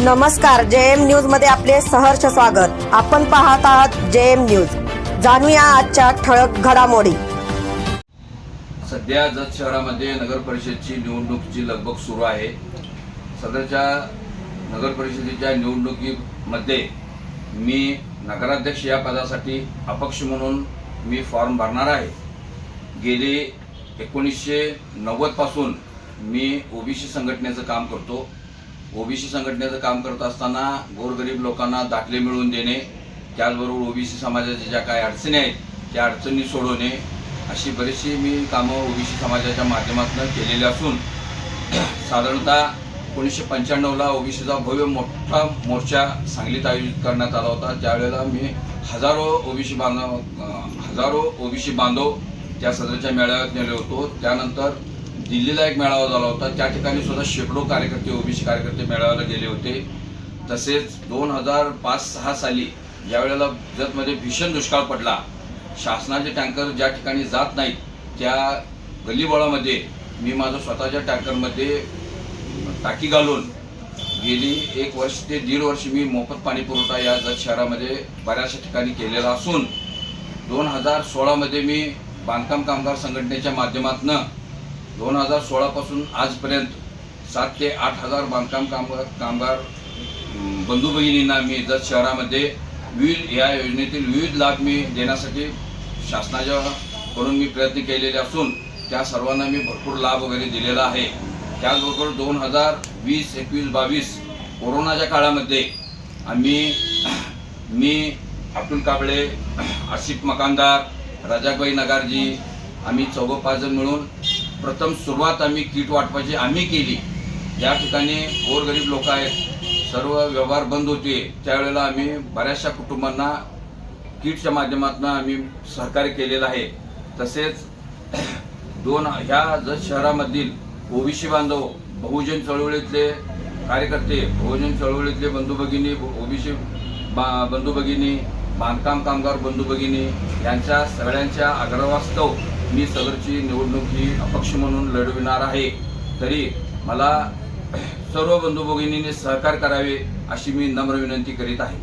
नमस्कार जे एम न्यूजमध्ये आपले सहर्ष स्वागत. आपण पाहत आहात जे एम न्यूज. जाणूया आजच्या ठळक घडामोडी. सध्या जत शहरामध्ये नगर परिषदची निवडणुकीची लगबग सुरू आहे सध्याच्या नगर परिषदेच्या निवडणुकीमध्ये मी नगराध्यक्ष या पदासाठी अपक्ष म्हणून मी फॉर्म भरणार आहे. गेले एकोणीसशे नव्वदपासून मी ओबीसी संघटनेचं काम करतो. ओबीसी संघटनेचं काम करत असताना गोरगरीब लोकांना दाखले मिळवून देणे त्याचबरोबर ओबीसी समाजाच्या ज्या काही अडचणी आहेत त्या अडचणी सोडवणे अशी बरीचशी मी कामं ओबीसी समाजाच्या माध्यमातून केलेली असून साधारणतः एकोणीसशे पंच्याण्णवला ओबीसीचा भव्य मोठा मोर्चा सांगलीत आयोजित करण्यात आला होता. त्यावेळेला मी हजारो ओबीसी बांधव हजारो ओबीसी बांधव त्या सदरच्या मेळाव्यात नेले होतो. त्यानंतर दिल्लीला एक मेळावा झाला होता. त्या ठिकाणी सुद्धा शेकडो कार्यकर्ते ओबीसी कार्यकर्ते मेळाव्याला गेले होते. तसेच दोन हजार पाच सहा साली ज्या वेळेला जतमध्ये भीषण दुष्काळ पडला. शासनाचे टँकर ज्या ठिकाणी जात नाहीत त्या गल्लीबोळामध्ये मी माझं स्वतःच्या टँकरमध्ये टाकी घालून गेली. एक वर्ष ते दीड वर्ष मी मोफत पाणी पुरवठा या जत शहरामध्ये बऱ्याचशा ठिकाणी केलेला असून दोन हजार सोळामध्ये मी बांधकाम कामगार संघटनेच्या माध्यमातून दोन हजार सोळापासून आजपर्यंत सात ते आठ हजार बांधकाम कामगार कामगार बंधू भगिनींना मी जत शहरामध्ये विविध या योजनेतील विविध लाभ मी देण्यासाठी शासनाच्या करून मी प्रयत्न केलेले असून त्या सर्वांना मी भरपूर लाभ वगैरे दिलेला आहे. त्याचबरोबर दोन हजार वीस एकवीस बावीस कोरोनाच्या काळामध्ये आम्ही मी अब्दुल काबळे आशिफ मकानदार राजाबाई नगारजी आम्ही चौघं पाच जण मिळून प्रथम सुरुवात आम्ही किट वाटपाची आम्ही केली. या ठिकाणी गोरगरीब लोक आहेत. सर्व व्यवहार बंद होते. त्यावेळेला आम्ही बऱ्याचशा कुटुंबांना किटच्या माध्यमातून आम्ही सहकार्य केलेलं आहे. तसेच दोन ह्या जत शहरामधील ओबीसी बांधव बहुजन चळवळीतले कार्यकर्ते बहुजन चळवळीतले बंधू भगिनी ओबीसी बा बंधू भगिनी बांधकाम कामगार बंधू भगिनी यांच्या सगळ्यांच्या आग्रहास्तव मी सदरची निवडणूक ही अपक्ष म्हणून लढविणार आहे. तरी मला सर्व बंधू भगिनींनी सहकार करावे अशी मी नम्र विनंती करीत आहे.